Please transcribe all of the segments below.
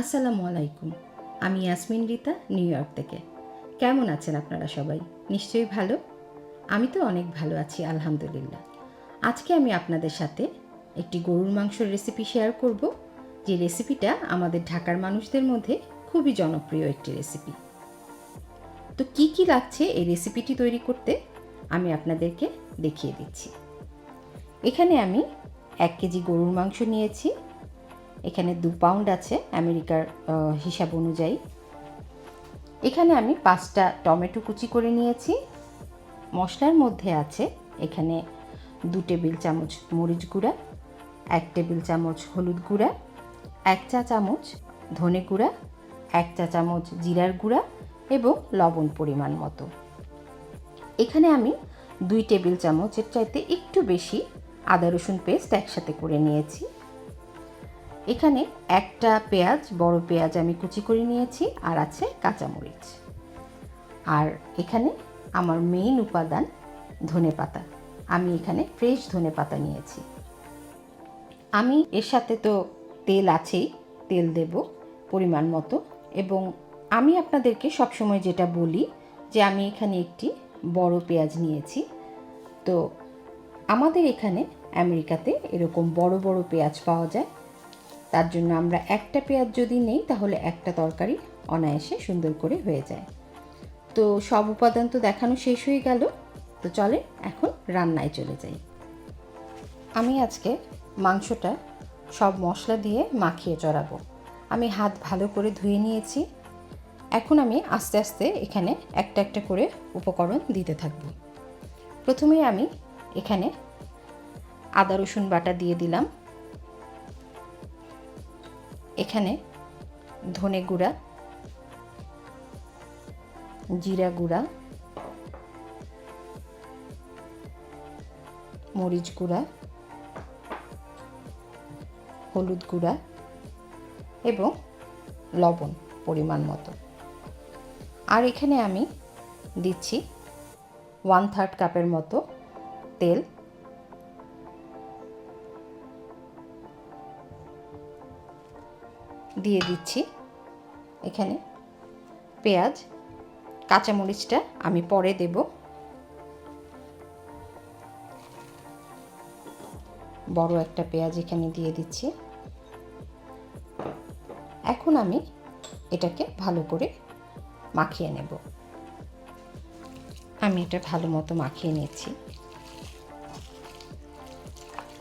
আসসালামু আলাইকুম। আমি ইয়াসমিন রিতা নিউ ইয়র্ক থেকে। কেমন আছেন আপনারা সবাই? নিশ্চয়ই ভালো? আমি তো অনেক ভালো আছি, আলহামদুলিল্লাহ। আজকে আমি আপনাদের সাথে একটি গরুর মাংসের রেসিপি শেয়ার করব। যে রেসিপিটা আমাদের ঢাকার মানুষদের মধ্যে খুবই জনপ্রিয় একটি রেসিপি তো কি কি লাগছে এই রেসিপিটি তৈরি করতে? আমি আপনাদেরকে দেখিয়ে দিচ্ছি। এখানে আমি এক কেজি গরুর মাংস নিয়েছি। এখানে দু পাউন্ড আছে আমেরিকার হিসাব অনুযায়ী। এখানে আমি পাঁচটা টমেটো কুচি করে নিয়েছি। মশলার মধ্যে আছে এখানে দু টেবিল চামচ মরিচ গুঁড়া, এক টেবিল চামচ হলুদ গুঁড়া, এক চা চামচ ধনে গুঁড়া, এক চা চামচ জিরার গুঁড়া এবং লবণ পরিমাণ মতো। এখানে আমি দুই টেবিল চামচের চাইতে একটু বেশি আদা রসুন পেস্ট একসাথে করে নিয়েছি। এখানে একটা পেঁয়াজ, বড় পেঁয়াজ আমি কুচি করে নিয়েছি আর আছে কাঁচামরিচ। আর এখানে আমার মেইন উপাদান ধনে পাতা। আমি এখানে ফ্রেশ ধনে পাতা নিয়েছি। আমি এর সাথে তো তেল আছেই, তেল দেব পরিমাণ মতো। এবং আমি আপনাদেরকে সবসময় যেটা বলি যে আমি এখানে একটি বড় পেঁয়াজ নিয়েছি। তো আমাদের এখানে আমেরিকাতে এরকম বড় বড় পেঁয়াজ পাওয়া যায়। তার জন্য আমরা একটা পেঁয়াজ যদি নেই, তাহলে একটা তরকারি অনায়াসে সুন্দর করে হয়ে যায়। তো সব উপাদান তো দেখানো শেষ হয়ে গেল। তো চলে এখন রান্নায় চলে যাই। আমি আজকে মাংসটা সব মশলা দিয়ে মাখিয়ে চড়াবো। আমি হাত ভালো করে ধুয়ে নিয়েছি। এখন আমি আস্তে আস্তে এখানে একটা একটা করে উপকরণ দিতে থাকব। প্রথমে আমি এখানে আদা রসুন বাটা দিয়ে দিলাম। এখানে ধনে গুঁড়া, জিরা গুঁড়া, মরিচ গুঁড়া, হলুদ গুঁড়া এবং লবণ পরিমাণ মতো। আর এখানে আমি দিচ্ছি ওয়ান থার্ড কাপের মতো তেল। দিয়ে দিচ্ছি। এখানে পেঁয়াজ, কাঁচামরিচটা আমি পরে দেব। বড় একটা পেঁয়াজ এখানে দিয়ে দিচ্ছি। এখন আমি এটাকে ভালো করে মাখিয়ে নেব। আমি এটা ভালো মতো মাখিয়ে নিচ্ছি।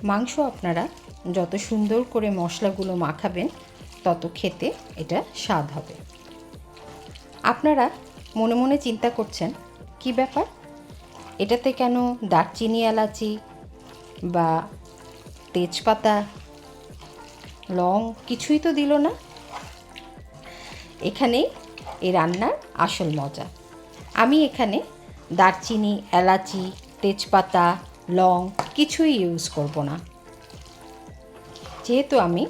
মাংস আপনারা যত সুন্দর করে মশলাগুলো মাখাবেন তত খেতে এটা স্বাদ হবে। আপনারা মনে মনে চিন্তা করছেন, কি ব্যাপার? এটাতে কেন দারচিনি, এলাচি বা তেজপাতা, লং কিছুই তো দিল না? এখানেই এই রান্নার আসল মজা। আমি এখানে দারচিনি, এলাচি, তেজপাতা, লং কিছুই ইউজ করব না। যেহেতু আমি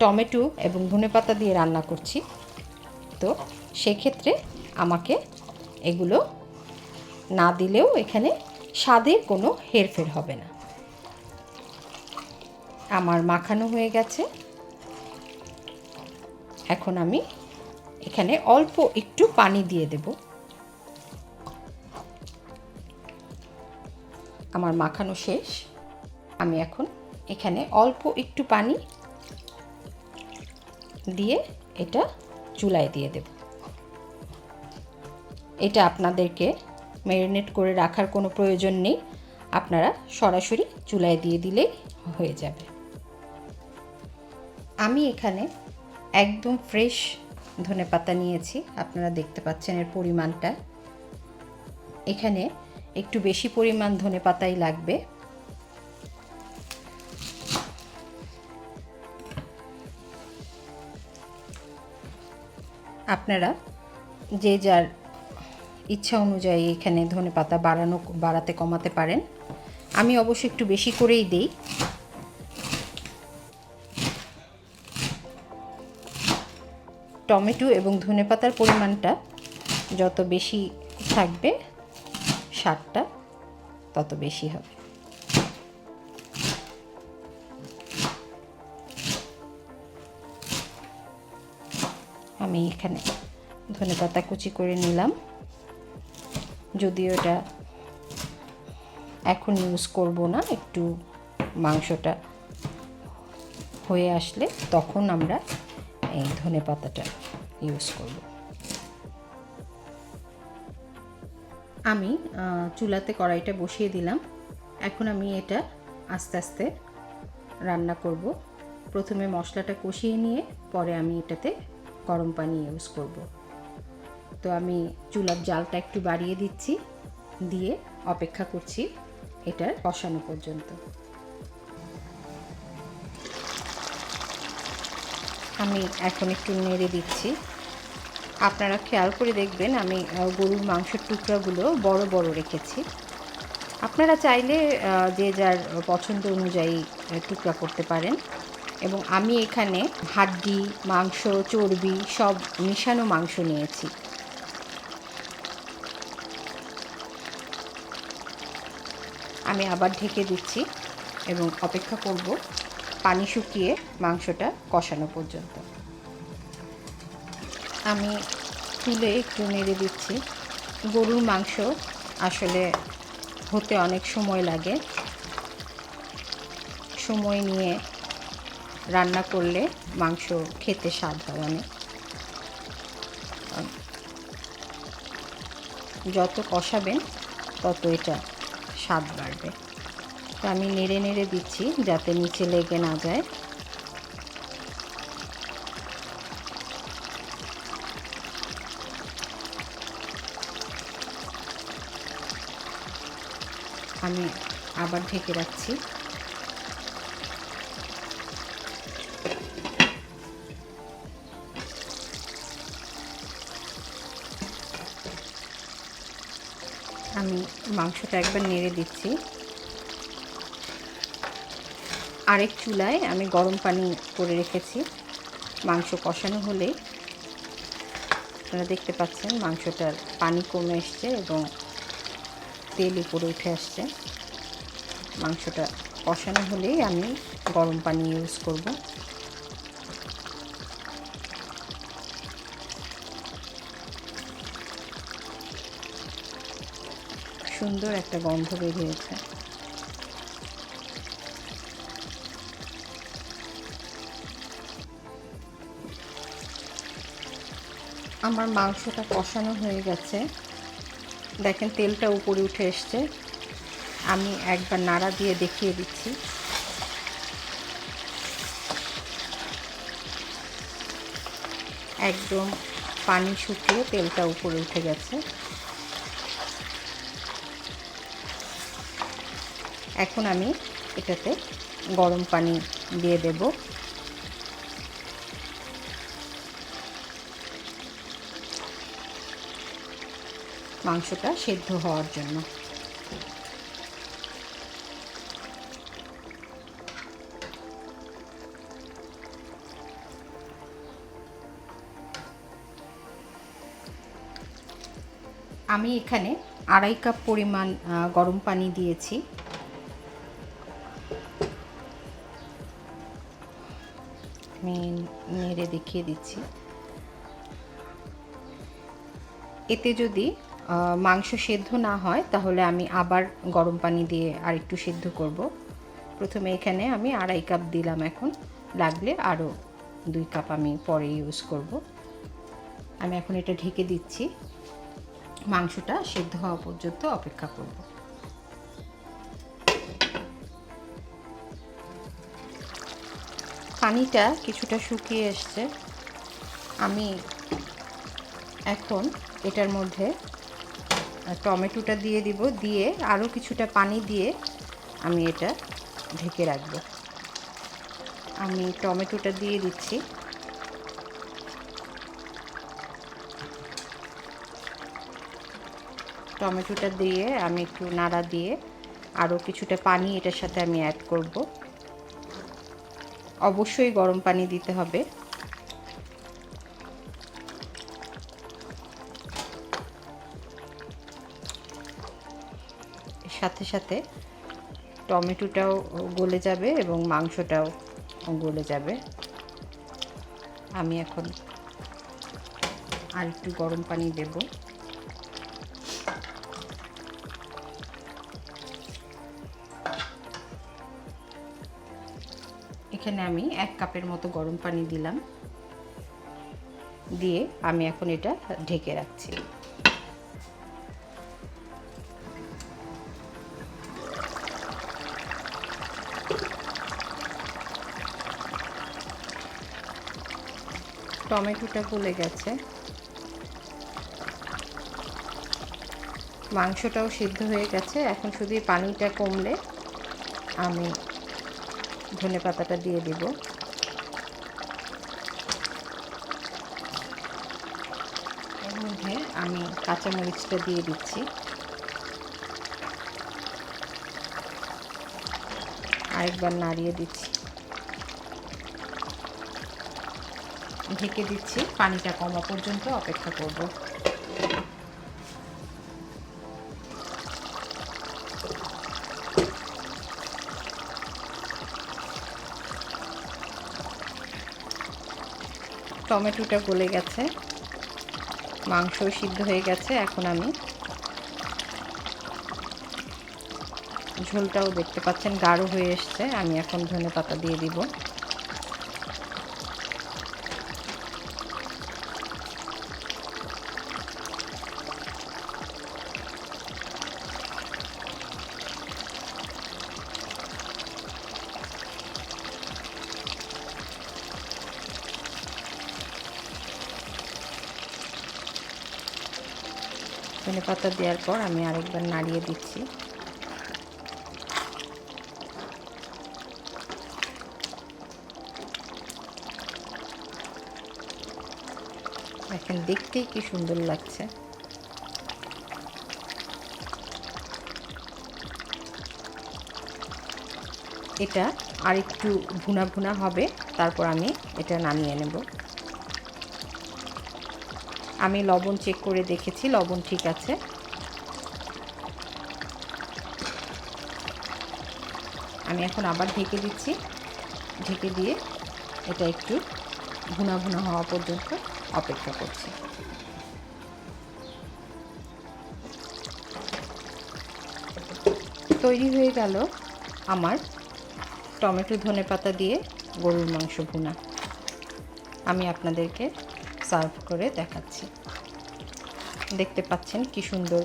টমেটো এবং ধনেপাতা দিয়ে রান্না করছি। তো সেক্ষেত্রে আমাকে এগুলো না দিলেও এখানে স্বাদের কোনো হেরফের হবে না। আমার মাখানো হয়ে গেছে। এখন আমি এখানে অল্প একটু পানি দিয়ে দেব। আমার মাখানো শেষ। আমি এখন এখানে অল্প একটু পানি দিয়ে এটা চুলায় দিয়ে দেব। এটা আপনাদেরকে ম্যারিনেট করে রাখার কোনো প্রয়োজন নেই। আপনারা সরাসরি চুলায় দিয়ে দিলেই হয়ে যাবে। আমি এখানে একদম ফ্রেশ ধনেপাতা নিয়েছি। আপনারা দেখতে পাচ্ছেন এর পরিমাণটা। এখানে একটু বেশি পরিমাণ ধনেপাতাই লাগবে। আপনারা যে যার ইচ্ছা অনুযায়ী এখানে ধনে পাতা বাড়ানো, বাড়াতে, কমাতে পারেন। আমি অবশ্য একটু বেশি করেই দিই। টমেটো এবং ধনে পাতার পরিমাণটা যত বেশি থাকবে, স্বাদটা তত বেশি হবে। এখানে ধনে পাতা কুচি করে নিলাম। যদিও এটা এখন ইউজ করব না, একটু মাংসটা হয়ে আসলে তখন আমরা এই ধনে পাতাটা ইউজ করব। আমি চুলাতে কড়াইটা বসিয়ে দিলাম। এখন আমি এটা আস্তে আস্তে রান্না করব। প্রথমে মশলাটা কষিয়ে নিয়ে পরে আমি এটাতে গরম পানি ইউজ করব। তো আমি চুলার জালটা একটু বাড়িয়ে দিচ্ছি, দিয়ে অপেক্ষা করছি এটার কষানো পর্যন্ত। আমি এখন একটু নেড়ে দিচ্ছি। আপনারা খেয়াল করে দেখবেন আমি গরুর মাংসের টুকরাগুলো বড় বড় রেখেছি। আপনারা চাইলে যে যার পছন্দ অনুযায়ী টুকরা করতে পারেন। এবং আমি এখানে হাড্ডি, মাংস, চর্বি সব মিশানো মাংস নিয়েছি। আমি আবার ঢেকে দিচ্ছি এবং অপেক্ষা করব পানি শুকিয়ে মাংসটা কষানো পর্যন্ত। আমি তুলে একটু নেড়ে দিচ্ছি। গরুর মাংস আসলে হতে অনেক সময় লাগে। সময় নিয়ে রান্না করলে মাংস খেতে স্বাদ হয় অনেক। যত কষাবেন তত এটা স্বাদ বাড়বে। তো আমি নেড়ে নেড়ে দিচ্ছি যাতে নিচে লেগে না যায়। আমি আবার ঢেকে রাখছি। মাংসটা একবার নেড়ে দিচ্ছি। আরেক চুলায় আমি গরম পানি করে রেখেছি। মাংস কষানো হলে আপনারা দেখতে পাচ্ছেন মাংসটার পানি কমে এসছে এবং তেল উপরে উঠে আসছে। মাংসটা কষানো হলেই আমি গরম পানি ইউজ করব। সুন্দর একটা গন্ধ বেরিয়েছে। আমার মাংসটা কষানো হয়ে গেছে। দেখেন তেলটা উপরে উঠে এসছে। আমি একবার নাড়া দিয়ে দেখিয়ে দিচ্ছি। একদম পানি শুকিয়ে তেলটা উপরে উঠে গেছে। এখন আমি এটাতে গরম পানি দিয়ে দেব। মাংসটা সেদ্ধ হওয়ার জন্য। আমি এখানে আড়াই কাপ পরিমাণ গরম পানি দিয়েছি। নেড়ে দেখিয়ে দিচ্ছি। এতে যদি মাংস সেদ্ধ না হয়, তাহলে আমি আবার গরম পানি দিয়ে আর একটু সেদ্ধ করব। প্রথমে এখানে আমি আড়াই কাপ দিলাম এখন। লাগলে আরও দুই কাপ আমি পরে ইউজ করব। আমি এখন এটা ঢেকে দিচ্ছি। মাংসটা সেদ্ধ হওয়া পর্যন্ত অপেক্ষা করব। পানিটা কিছুটা শুকিয়ে এসছে। আমি এখন এটার মধ্যে টমেটোটা দিয়ে দিব, দিয়ে আরও কিছুটা পানি দিয়ে আমি এটা ঢেকে রাখব। আমি টমেটোটা দিয়ে দিচ্ছি। টমেটোটা দিয়ে আমি একটু নাড়া দিয়ে আরও কিছুটা পানি এটার সাথে আমি অ্যাড করব। অবশ্যই গরম পানি দিতে হবে। সাথে সাথে টমেটোটাও গলে যাবে এবং মাংসটাও গলে যাবে। আমি এখন আর একটু গরম পানি দেব। এখানে আমি এক কাপের মতো গরম পানি দিলাম। দিয়ে আমি এখন এটা ঢেকে রাখছি। টমেটোটা গলে গেছে। মাংসটাও সিদ্ধ হয়ে গেছে। এখন শুধু পানিটা কমলে আমি ধনে পাতাটা দিয়ে দিব। এর মধ্যে আমি কাঁচামরিচটা দিয়ে দিচ্ছি। আরেকবার নাড়িয়ে দিচ্ছি। ঢেকে দিচ্ছি, পানিটা কমা পর্যন্ত অপেক্ষা করব। টমেটোটা গলে গেছে। মাংস সিদ্ধ হয়ে গেছে, এখন আমি ঝোলটাও দেখতে পাচ্ছেন, গাঢ় হয়ে এসছে। আমি এখন ধনে পাতা দিয়ে দিব। পাতা দেওয়ার পর আমি আরেকবার নাড়িয়ে দিচ্ছি। এখন দেখতেই কি সুন্দর লাগছে। এটা আর একটু ভুনা ভুনা হবে, তারপর আমি এটা নামিয়ে নেব। আমি লবণ চেক করে দেখেছি, লবণ ঠিক আছে। আমি এখন আবার ঢেকে দিচ্ছি। ঢেকে দিয়ে এটা একটু ভুনা ভুনা হওয়া পর্যন্ত অপেক্ষা করছি। তৈরি হয়ে গেল আমার টমেটো ধনে পাতা দিয়ে গরুর মাংস ভুনা। আমি আপনাদেরকে সার্ভ করে দেখাচ্ছি। দেখতে পাচ্ছেন কি সুন্দর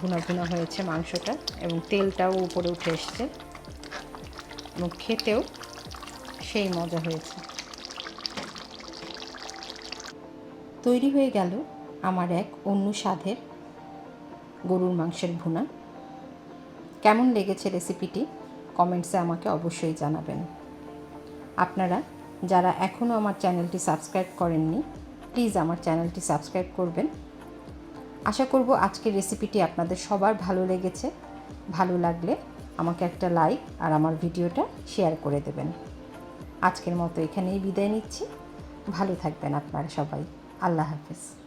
ভুনা ভুনা হয়েছে মাংসটা এবং তেলটাও উপরে উঠে এসছে। এবং খেতেও সেই মজা হয়েছে। তৈরি হয়ে গেল আমার এক অন্য স্বাদের গরুর মাংসের ভুনা। কেমন লেগেছে রেসিপিটি কমেন্টসে আমাকে অবশ্যই জানাবেন। আপনারা যারা এখনও আমার চ্যানেলটি সাবস্ক্রাইব করেননি, প্লিজ আমার চ্যানেলটি সাবস্ক্রাইব করবেন। আশা করব আজকের রেসিপিটি আপনাদের সবার ভালো লেগেছে, ভালো লাগলে আমাকে একটা লাইক আর আমার ভিডিওটা শেয়ার করে দেবেন। আজকের মতো এখানেই বিদায় নিচ্ছি। ভালো থাকবেন আপনারা সবাই। আল্লাহ হাফেজ।